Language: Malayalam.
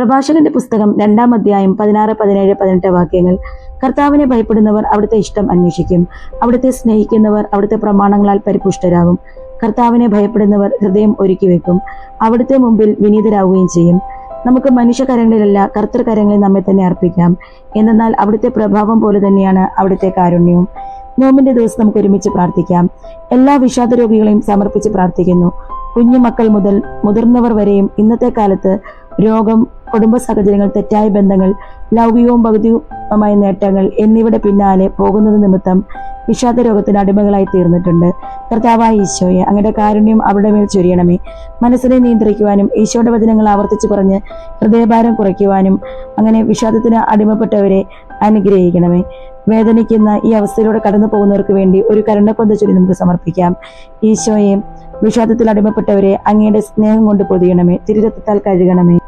പ്രഭാഷകന്റെ പുസ്തകം രണ്ടാം അധ്യായം പതിനാറ് പതിനേഴ് പതിനെട്ട് വാക്യങ്ങൾ. കർത്താവിനെ ഭയപ്പെടുന്നവർ അവിടുത്തെ ഇഷ്ടം അന്വേഷിക്കും. അവിടുത്തെ സ്നേഹിക്കുന്നവർ അവിടുത്തെ പ്രമാണങ്ങളാൽ പരിപുഷ്ടരാകും. കർത്താവിനെ ഭയപ്പെടുന്നവർ ഹൃദയം ഒരുക്കി വെക്കും. അവിടുത്തെ മുമ്പിൽ വിനീതരാകുകയും ചെയ്യും. നമുക്ക് മനുഷ്യകരങ്ങളിലല്ല കർത്തൃകരങ്ങളിൽ നമ്മെ തന്നെ അർപ്പിക്കാം. എന്നാൽ അവിടുത്തെ പ്രഭാവം പോലെ തന്നെയാണ് അവിടുത്തെ കാരുണ്യവും. നോമ്പിന്റെ ദിവസം നമുക്ക് ഒരുമിച്ച് പ്രാർത്ഥിക്കാം. എല്ലാ വിഷാദ രോഗികളെയും സമർപ്പിച്ച് പ്രാർത്ഥിക്കുന്നു. കുഞ്ഞുമക്കൾ മുതൽ മുതിർന്നവർ വരെയും ഇന്നത്തെ കാലത്ത് രോഗം കുടുംബ സാഹചര്യങ്ങൾ തെറ്റായ ബന്ധങ്ങൾ ലൗകികവും ഭൗതികവുമായ നേട്ടങ്ങൾ എന്നിവയുടെ പിന്നാലെ പോകുന്നത് നിമിത്തം വിഷാദ രോഗത്തിന് അടിമകളായി തീർന്നിട്ടുണ്ട്. കർത്താവായ ഈശോയെ അങ്ങയുടെ കാരുണ്യം അവരുടെ മേൽ ചൊരിയണമേ. മനസ്സിനെ നിയന്ത്രിക്കുവാനും ഈശോയുടെ വചനങ്ങൾ ആവർത്തിച്ച് പറഞ്ഞ് ഹൃദയഭാരം കുറയ്ക്കുവാനും അങ്ങനെ വിഷാദത്തിന് അടിമപ്പെട്ടവരെ അനുഗ്രഹിക്കണമേ. വേദനിക്കുന്ന ഈ അവസ്ഥയിലൂടെ കടന്നു പോകുന്നവർക്ക് വേണ്ടി ഒരു കരുണപ്പൊന്ത ചൊല്ലി നമുക്ക് സമർപ്പിക്കാം. ഈശോയെ വിഷാദത്തിൽ അടിമപ്പെട്ടവരെ അങ്ങയുടെ സ്നേഹം കൊണ്ട് പൊതിയണമേ. തിരുരത്തത്താൽ കഴുകണമേ.